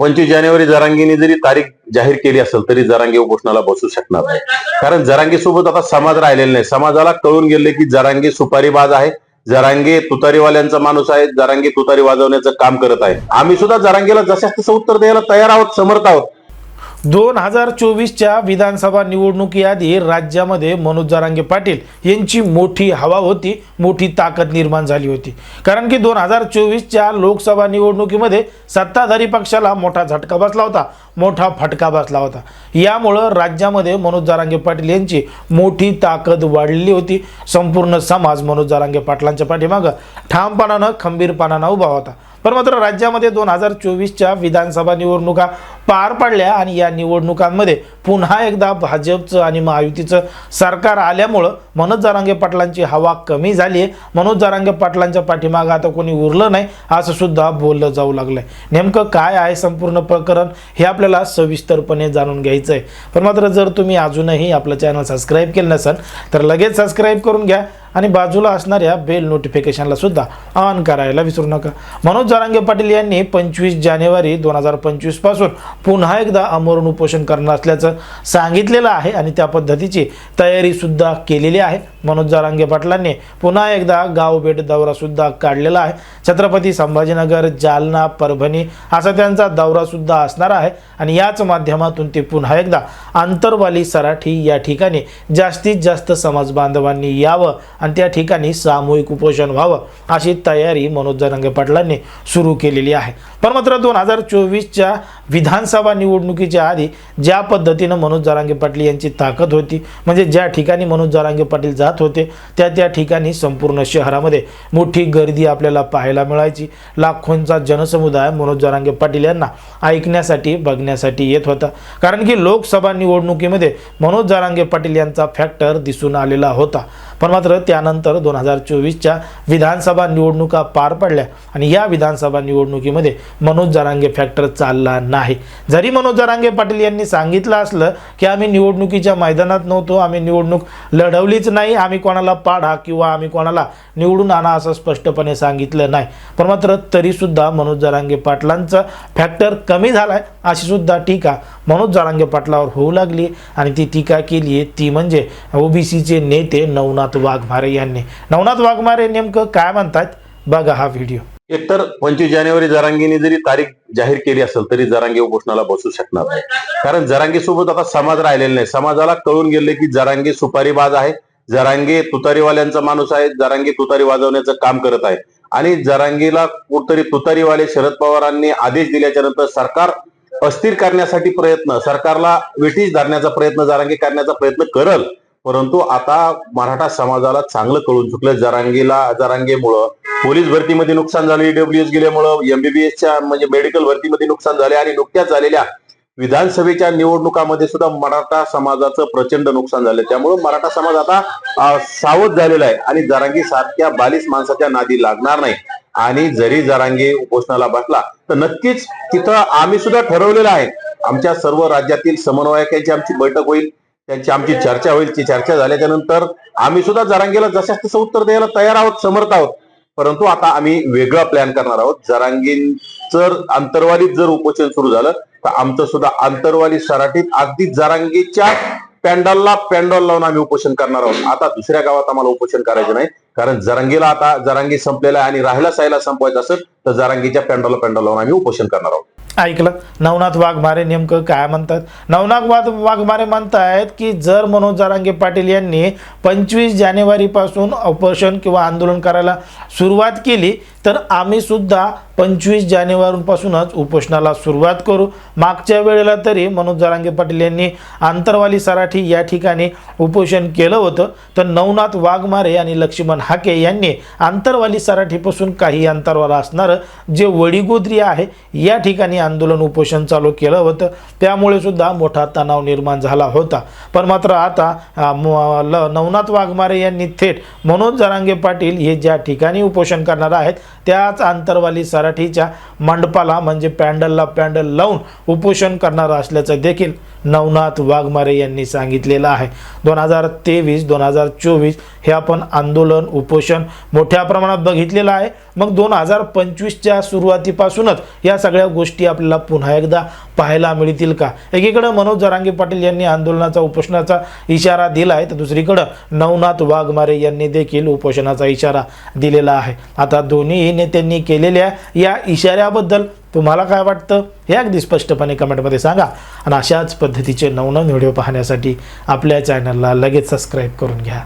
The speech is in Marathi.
पंचवीस जानेवारी जरांगीने जरी तारीख जाहीर केली असेल तरी जरांगी उपोषणाला बसू शकणार नाही. कारण जरांगी सोबत आता समाज राहिलेला नाही. समाजाला कळून गेले की जरांगी सुपारीबाज आहे. जरांगे तुतारीवाल्यांचा माणूस आहे. जरांगे तुतारी वाजवण्याचं काम करत आहे. आम्ही सुद्धा जरांगेला जशास तसं उत्तर द्यायला तयार आहोत समर्थ आहोत. दोन हजार चोवीसच्या विधानसभा निवडणुकीआधी राज्यामध्ये मनोज जरांगे पाटील यांची मोठी हवा होती मोठी ताकद निर्माण झाली होती. कारण की दोन हजार चोवीसच्या लोकसभा निवडणुकीमध्ये सत्ताधारी पक्षाला मोठा झटका बसला होता मोठा फटका बसला होता. यामुळं राज्यामध्ये मनोज जरांगे पाटील यांची मोठी ताकद वाढलेली होती. संपूर्ण समाज मनोज जरांगे पाटलांच्या पाठीमागं ठामपणानं खंबीरपणानं उभा होता. पण मात्र राज्यामध्ये दोन हजार चोवीसच्या विधानसभा निवडणुका पार पडल्या आणि या निवडणुकांमध्ये पुन्हा एकदा भाजपचं आणि महायुतीचं सरकार आल्यामुळं मनोज जारांगे पाटलांची हवा कमी झाली आहे मनोज जारांगे पाटलांच्या पाठीमागं आता कोणी उरलं नाही असं सुद्धा बोललं जाऊ लागलंय. नेमकं काय आहे संपूर्ण प्रकरण हे आपल्याला सविस्तरपणे जाणून घ्यायचं आहे पण मात्र जर तुम्ही अजूनही आपलं चॅनल सबस्क्राईब केलं नसेल तर लगेच सबस्क्राईब करून घ्या आणि बाजूला असणाऱ्या बेल नोटिफिकेशनला सुद्धा ऑन करायला विसरू नका. मनोज जारांगे पाटील यांनी पंचवीस जानेवारी दोन हजार पंचवीसपासून पुन्हा एकदा आमरण उपोषण करणार असल्याचं सांगितलेलं आहे आणि त्या पद्धतीची तयारीसुद्धा केलेली आहे. मनोज जारांगे पाटलांनी पुन्हा एकदा गाव भेट काढलेला आहे. छत्रपती संभाजीनगर जालना परभणी असा त्यांचा दौरासुद्धा असणार आहे आणि याच माध्यमातून ते पुन्हा एकदा आंतरवाली सराठी या ठिकाणी जास्तीत जास्त समाज बांधवांनी यावं आणि त्या ठिकाणी सामूहिक उपोषण व्हावं अशी तयारी मनोज जरांगे पाटलांनी सुरू केलेली आहे. पण मात्र दोन हजार चोवीसच्या विधानसभा निवडणुकीच्या आधी ज्या पद्धतीनं मनोज जरांगे पाटील यांची ताकद होती म्हणजे ज्या ठिकाणी मनोज जरांगे पाटील जात होते त्या त्या ठिकाणी संपूर्ण शहरामध्ये मोठी गर्दी आपल्याला पाहायला मिळायची. लाखोंचा जनसमुदाय मनोज जरांगे पाटील यांना ऐकण्यासाठी बघण्यासाठी येत होता. कारण की लोकसभा निवडणुकीमध्ये मनोज जरांगे पाटील यांचा फॅक्टर दिसून आलेला होता. पण मात्र त्यानंतर दोन हजार चोवीसच्या विधानसभा निवडणुका पार पडल्या आणि या विधानसभा निवडणुकीमध्ये मनोज जरांगे फॅक्टर चालला नाही. जरी मनोज जरांगे पाटील यांनी सांगितलं असलं की आम्ही निवडणुकीच्या मैदानात नव्हतो आम्ही निवडणूक लढवलीच नाही आम्ही कोणाला पाडा किंवा आम्ही कोणाला निवडून आणा असं स्पष्टपणे सांगितलं नाही. पण मात्र तरीसुद्धा मनोज जरांगे पाटलांचा फॅक्टर कमी झालाय आहे अशीसुद्धा टीका मनोज जरांगे पाटलावर होऊ लागली आणि ती टीका केली आहे ती म्हणजे ओबीसीचे नेते नवनाथ वाघमारे यांनी. नवनाथ वाघमारे नेमकं काय म्हणतात बघा हा व्हिडिओ एकतर पंचवीस जानेवारी जरांगीने जरी तारीख जाहीर केली असेल तरी जरांगे उपोषणाला बसू शकणार नाही. कारण जरांगे सोबत आता समाज राहिलेला नाही. समाजाला कळून गेले की जरांगे सुपारीबाज आहे. जरांगे तुतारीवाल्यांचा माणूस आहे जरांगे तुतारी वाजवण्याचं काम करत आहे आणि जरांगीला कुठतरी तुतारीवाले शरद पवारांनी आदेश दिल्याच्या नंतर सरकार अस्थिर करण्यासाठी प्रयत्न सरकारला वेठीस धरण्याचा प्रयत्न जरांगे करण्याचा प्रयत्न करल. परंतु आता मराठा समाजाला चांगलं कळून चुकलं. जरांगीला जरांगेमुळं. पोलीस भरतीमध्ये नुकसान झालं ईडब्ल्यूएस गेल्यामुळं. एमबीबीएसच्या म्हणजे मेडिकल भरतीमध्ये नुकसान झाले आणि नुकत्याच झालेल्या विधानसभेच्या निवडणुकामध्ये सुद्धा मराठा समाजाचं प्रचंड नुकसान झालं. त्यामुळे मराठा समाज आता सावध झालेला आहे आणि जरांगी सारख्या बालिश माणसाच्या नादी लागणार नाही. आणि जरी जरांगी उपोषणाला बसला तर नक्कीच तिथं आम्ही सुद्धा ठरवलेलं आहे. आमच्या सर्व राज्यातील समन्वयकांची आमची बैठक होईल. त्यांची आमची चर्चा होईल. ती चर्चा झाल्याच्यानंतर आम्ही सुद्धा जरांगेला जशास तसं उत्तर द्यायला तयार आहोत समर्थ आहोत. परंतु आता आम्ही वेगळा प्लॅन करणार आहोत. जरांगीन जर आंतरवालीत जर उपोषण सुरू झालं तर आमचं सुद्धा आंतरवाली सराठीत अगदी जरांगीच्या पॅन्डॉलला पॅन्डॉल लावून आम्ही उपोषण करणार आहोत. आता दुसऱ्या गावात आम्हाला उपोषण करायचं नाही. कारण जरांगीला आता जरांगी संपलेला आहे आणि राहिला सायला संपवायचं असेल तर जरांगीच्या पॅन्डॉलला पॅन्डॉल लावून आम्ही उपोषण करणार आहोत. ऐकलं. नवनाथ वाघमारे नेमकं काय म्हणतात? नवनाथ वाघ वाघमारे म्हणतायत की जर मनोज जारांगे पाटील यांनी पंचवीस जानेवारीपासून उपोषण किंवा आंदोलन करायला सुरुवात केली तर आम्ही सुद्धा पंचवीस जानेवारीपासूनच उपोषणाला सुरुवात करू. मागच्या वेळेला तरी मनोज जारांगे पाटील यांनी आंतरवाली सराठी या ठिकाणी उपोषण केलं होतं. तर नवनाथ वाघमारे आणि लक्ष्मण हाके यांनी आंतरवाली सराठीपासून काही अंतरवाला असणारं जे वडीगोद्री आहे या ठिकाणी आंदोलन उपोषण चालू केलं होतं. त्यामुळे सुद्धा मोठा तणाव निर्माण झाला होता. पण मात्र आता ल- नवनाथ वाघमारे यांनी थेट मनोज जरांगे पाटील हे ज्या ठिकाणी उपोषण करणार आहेत त्याच आंतरवाली सराठीच्या मंडपाला म्हणजे पॅन्डलला पॅन्डल लावून उपोषण करणार असल्याचं देखील नवनाथ वाघमारे यांनी सांगितलेलं आहे. दोन हजार तेवीस दोन हजार चोवीस हे आपण आंदोलन उपोषण मोठ्या प्रमाणात बघितलेलं आहे. मग दोन हजार पंचवीसच्या सुरुवातीपासूनच या सगळ्या गोष्टी आपल्याला पुन्हा एकदा पाहायला मिळतील का? एकीकडं मनोज जरांगे पाटील यांनी आंदोलनाचा उपोषणाचा इशारा दिला आहे तर दुसरीकडं नवनाथ वाघमारे यांनी देखील उपोषणाचा इशारा दिलेला आहे. आता दोन्ही नेत्यांनी केलेल्या या इशाऱ्याबद्दल तुम्हाला काय वाटतं? हे अगदी स्पष्टपणे कमेंटमध्ये सांगा. आणि अशाच पद्धतीचे नवनवीन व्हिडिओ पाहण्यासाठी आपल्या चॅनलला लगेच सबस्क्राईब करून घ्या.